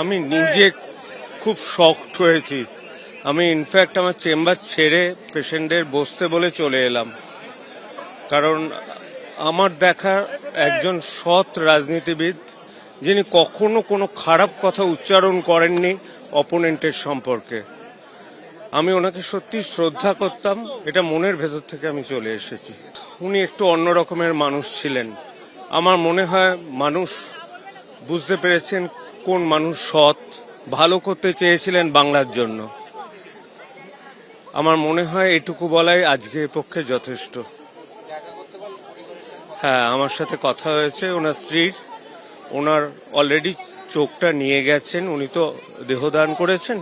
আমি নিজে খুব শকড হয়েছি। আমি ইনফ্যাক্ট আমার চেম্বার ছেড়ে পেশেন্টের বসতে বলে চলে এলাম। কারণ আমার দেখা একজন সৎ রাজনীতিবিদ, যিনি কখনো কোনো খারাপ কথা উচ্চারণ করেননি অপোনেন্টের সম্পর্কে। আমি ওনাকে সত্যি শ্রদ্ধা করতাম, এটা মনের ভেতর থেকে আমি চলে এসেছি। উনি একটু অন্য রকমের মানুষ ছিলেন। আমার মনে হয় মানুষ বুঝতে পেরেছেন কোন মানুষ সৎ, ভালো করতে চেয়েছিলেন বাংলার জন্য। আমার মনে হয় এটুকু বলাই আজকের পক্ষে যথেষ্ট। হ্যাঁ আমার সাথে কথা হয়েছে ওনার স্ত্রীর। ওনার অলরেডি চোখটা নিয়ে গেছেন, উনি তো দেহদান করেছেন,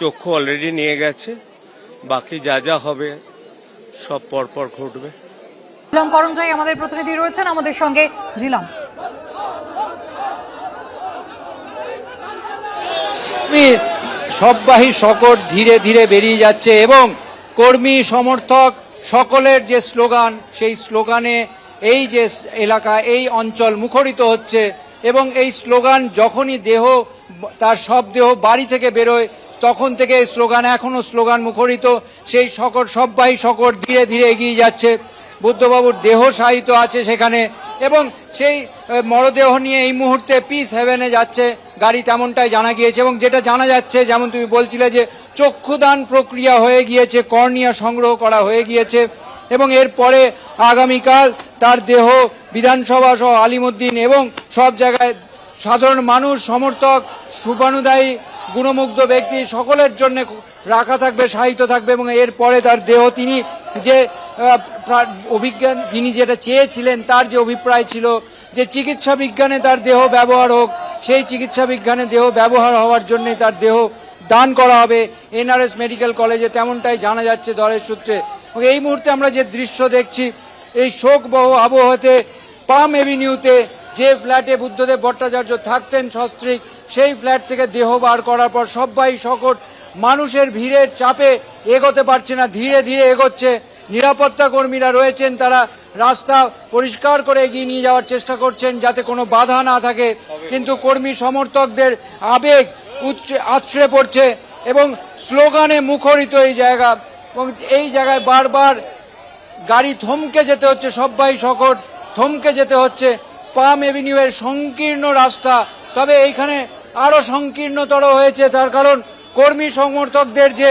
চক্ষু অলরেডি নিয়ে গেছে। বাকি যা যা হবে, সব পরপর ঘটবে। করঞ্জয় আমাদের প্রতিনিধি রয়েছেন, আমাদের সঙ্গে ঝিলম। কর্মী সববাহী শকট ধীরে ধীরে বেরিয়ে যাচ্ছে এবং কর্মী সমর্থক সকলের যে স্লোগান, সেই স্লোগানে এই যে এলাকা, এই অঞ্চল মুখরিত হচ্ছে এবং এই স্লোগান যখনই দেহ, তার সব দেহ বাড়ি থেকে বেরোয়, তখন থেকে এই স্লোগান এখনও স্লোগান মুখরিত। সেই শকট, সববাহী শকট ধীরে ধীরে এগিয়ে যাচ্ছে। বুদ্ধবাবুর দেহ সাহিত্য আছে সেখানে এবং সেই মরদেহ নিয়ে এই মুহূর্তে পিস হেভেনে যাচ্ছে। গাড়ি তেমনটাই জানা গিয়েছে এবং যেটা জানা যাচ্ছে, যেমন তুমি বলছিলে যে চক্ষুদান প্রক্রিয়া হয়ে গিয়েছে, কর্নিয়া সংগ্রহ করা হয়ে গিয়েছে এবং এরপরে আগামীকাল তার দেহ বিধানসভা সহ আলিমুদ্দিন এবং সব জায়গায় সাধারণ মানুষ, সমর্থক, শুভানুদায়ী, গুণমুগ্ধ ব্যক্তি সকলের জন্য রাখা থাকবে, সাহিত্য থাকবে এবং এরপরে তার দেহ তিনি যে অভিজ্ঞান, যিনি যেটা চেয়েছিলেন তার যে অভিপ্রায় ছিল যে চিকিৎসা বিজ্ঞানে তার দেহ ব্যবহার হোক সেই চিকিৎসা বিজ্ঞানে দেহ ব্যবহার হওয়ার জন্য তার দেহ দান করা হবে। এনআরএস মেডিকেল কলেজে তেমনটাই জানা যাচ্ছে দলের সূত্রে। এই মুহূর্তে আমরা যে দৃশ্য দেখছি, এই শোক শোকবহ আবহাওয়াতে পাম এভিনিউতে যে ফ্ল্যাটে বুদ্ধদেব ভট্টাচার্য থাকতেন সস্ত্রীক, সেই ফ্ল্যাট থেকে দেহ বার করার পর সবাই সকট মানুষের ভিড়ের চাপে এগোতে পারছে না, ধীরে ধীরে এগোচ্ছে। নিরাপত্তা কর্মীরা রয়েছেন তারা। রাস্তা পরিষ্কার করে এগিয়ে নিয়ে যাওয়ার চেষ্টা করছেন যাতে কোনো বাধা না থাকে। কিন্তু কর্মী সমর্থকদের আবেগ উচ্চে আছড়ে পড়ছে এবং স্লোগানে মুখরিত এই জায়গা। এবং এই জায়গায় বারবার গাড়ি থমকে যেতে হচ্ছে, সবাই সকট থমকে যেতে হচ্ছে। পাম এভিনিউয়ের সংকীর্ণ রাস্তা। তবে এইখানে আরও সংকীর্ণতর হয়েছে তার কারণ কর্মী সমর্থকদের যে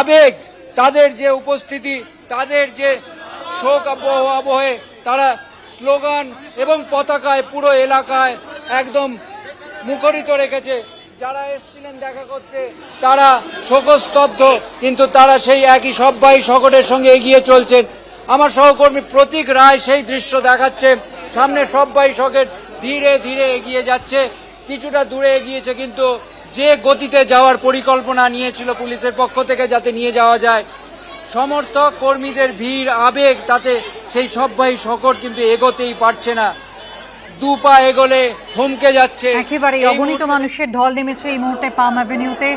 আবেগ, তাদের যে উপস্থিতি, তাদের যে শোক আবহ আবহে তারা স্লোগান এবং পতাকায় পুরো এলাকায় একদম মুখরিত রেখেছে। যারা এসেছিলেন দেখা করতে, তারা শোকস্তব্ধ, কিন্তু তারা সেই একই সব্বাই সকটের সঙ্গে এগিয়ে চলছেন। আমার সহকর্মী প্রতীক রায় সেই দৃশ্য দেখাচ্ছে। সামনে সব্বাই শকেট ধীরে ধীরে এগিয়ে যাচ্ছে। কিছুটা দূরে এগিয়েছে, কিন্তু যে গতিতে যাওয়ার পরিকল্পনা নিয়েছিল পুলিশের পক্ষ থেকে যাতে নিয়ে যাওয়া যায় সমর্থক কর্মীদের ভিড় আবেগ তাতে সেই সব্বাই শকট কিন্তু এগোতেই পারছে না। দু পা এগোলে থমকে যাচ্ছে। একেবারে অগণিত মানুষের ঢল নেমেছে এই মুহূর্তে পাম অ্যাভিনিউতে।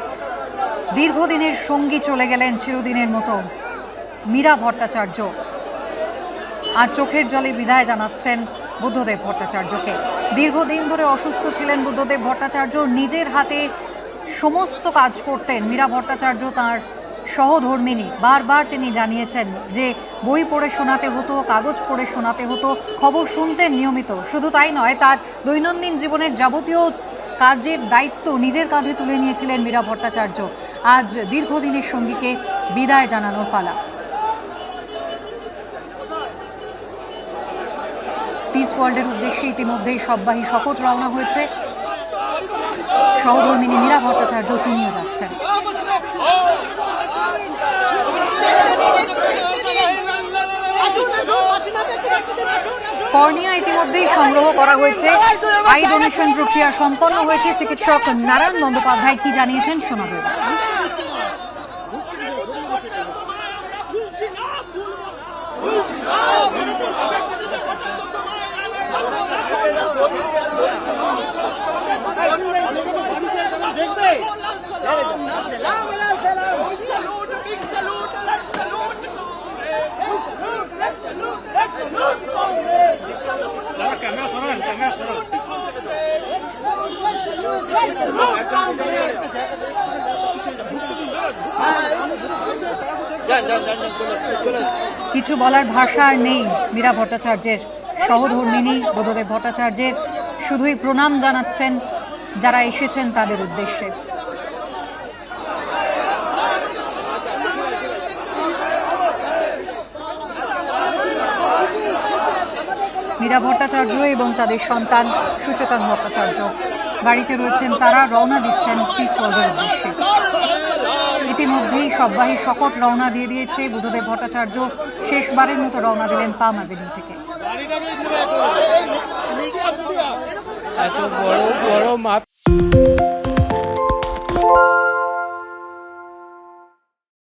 দীর্ঘদিনের সঙ্গী চলে গেলেন চিরদিনের মতো মীরা ভট্টাচার্য। আর চোখের জলে বিদায় জানাচ্ছেন বুদ্ধদেব ভট্টাচার্যকে। দীর্ঘদিন ধরে অসুস্থ ছিলেন বুদ্ধদেব ভট্টাচার্য। নিজের হাতে সমস্ত কাজ করতেন মীরা ভট্টাচার্য তার সহধর্মিনী বারবার তিনি জানিয়েছেন যে বই পড়ে শোনাতে হতো, কাগজ পড়ে শোনাতে হতো, খবর শুনতেন নিয়মিত। শুধু তাই নয়, তার দৈনন্দিন জীবনের যাবতীয় কাজের দায়িত্ব নিজের কাঁধে তুলে নিয়েছিলেন মীরা ভট্টাচার্য। আজ দীর্ঘদিনের সঙ্গীকে বিদায় জানানোর পালা। পিস ওয়ার্ল্ডের উদ্দেশ্যে ইতিমধ্যেই সববাহী শপথ রওনা হয়েছে। সহধর্মিনী মীরা ভট্টাচার্য তিনিও যাচ্ছেন। কর্নিয়া ইতিমধ্যেই সংগ্রহ করা হয়েছে। আই ডোনেশন প্রক্রিয়া সম্পন্ন হয়েছে। চিকিৎসক নারায়ণ বন্দ্যোপাধ্যায় কি জানিয়েছেন শোনাবে Thank ক্যামেরা কিছু বলার ভাষা আর নেই মীরা ভট্টাচার্যের। সহধর্মিনী বোধদেব ভট্টাচার্যের শুধুই প্রণাম জানাচ্ছেন যারা এসেছেন তাদের উদ্দেশ্যে। মীরা ভট্টাচার্য এবং তাদের সন্তান সুচেতন ভট্টাচার্য। বাড়িতে রয়েছেন তারা, রওনা দিচ্ছেন পিস ওয়ার্ল্ডের উদ্দেশ্যে। ইতিমধ্যেই সববাহী শকট রওনা দিয়ে দিয়েছে বুদ্ধদেব ভট্টাচার্য। শেষবারের মতো রওনা দিলেন পাম অ্যাভিনিউ থেকে। এত বড় বড় মাপ